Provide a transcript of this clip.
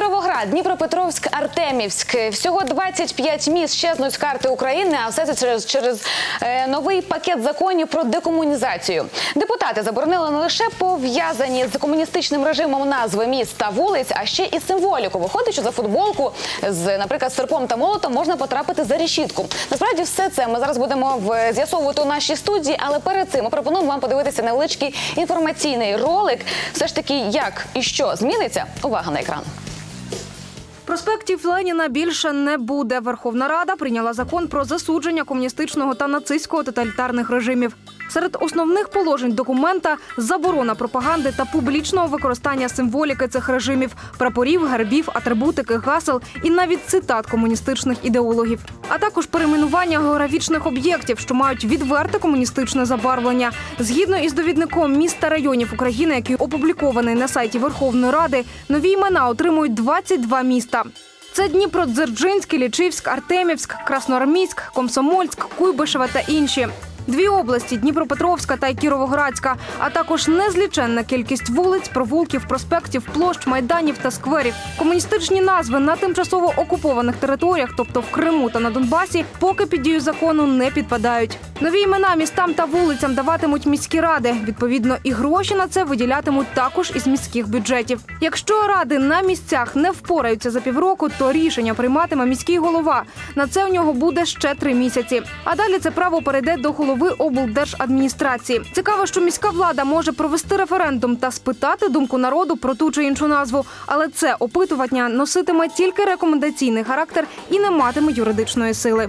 Кіровоград, Дніпропетровськ, Артемівськ. Всього 25 міст щезнуть з карти України, а все це через, через е, новий пакет законів про декомунізацію. Депутати заборонили не лише пов'язані з комуністичним режимом назви міст та вулиць, а ще і символіку. Виходить, що за футболку з, наприклад, серпом та молотом можна потрапити за решітку. Насправді, все це ми зараз будемо в- з'ясовувати у нашій студії, але перед цим ми пропонуємо вам подивитися невеличкий інформаційний ролик. Все ж таки, як і що зміниться? Увага на екран. Проспектів Леніна більше не буде. Верховна Рада прийняла закон про засудження комуністичного та нацистського тоталітарних режимів. Серед основних положень документа заборона пропаганди та публічного використання символіки цих режимів, прапорів, гербів, атрибутики, гасел і навіть цитат комуністичних ідеологів, а також перейменування географічних об'єктів, що мають відверте комуністичне забарвлення. Згідно із довідником міст та районів України, який опублікований на сайті Верховної Ради, нові імена отримують 22 міста. Це Дніпродзержинськ, Лічівськ, Артемівськ, Красноармійськ, Комсомольськ, Куйбишеве та інші. Дві області Дніпропетровська та Кіровоградська, а також незліченна кількість вулиць, провулків, проспектів, площ, майданів та скверів. Комуністичні назви на тимчасово окупованих територіях, тобто в Криму та на Донбасі, поки під дію закону не підпадають. Нові імена містам та вулицям даватимуть міські ради. Відповідно, і гроші на це виділятимуть також із міських бюджетів. Якщо ради на місцях не впораються за півроку, то рішення прийматиме міський голова. На це у нього буде ще три місяці. А далі це право перейде до голови облдержадміністрації. Цікаво, що міська влада може провести референдум та спитати думку народу про ту чи іншу назву, але це опитування носитиме тільки рекомендаційний характер і не матиме юридичної сили.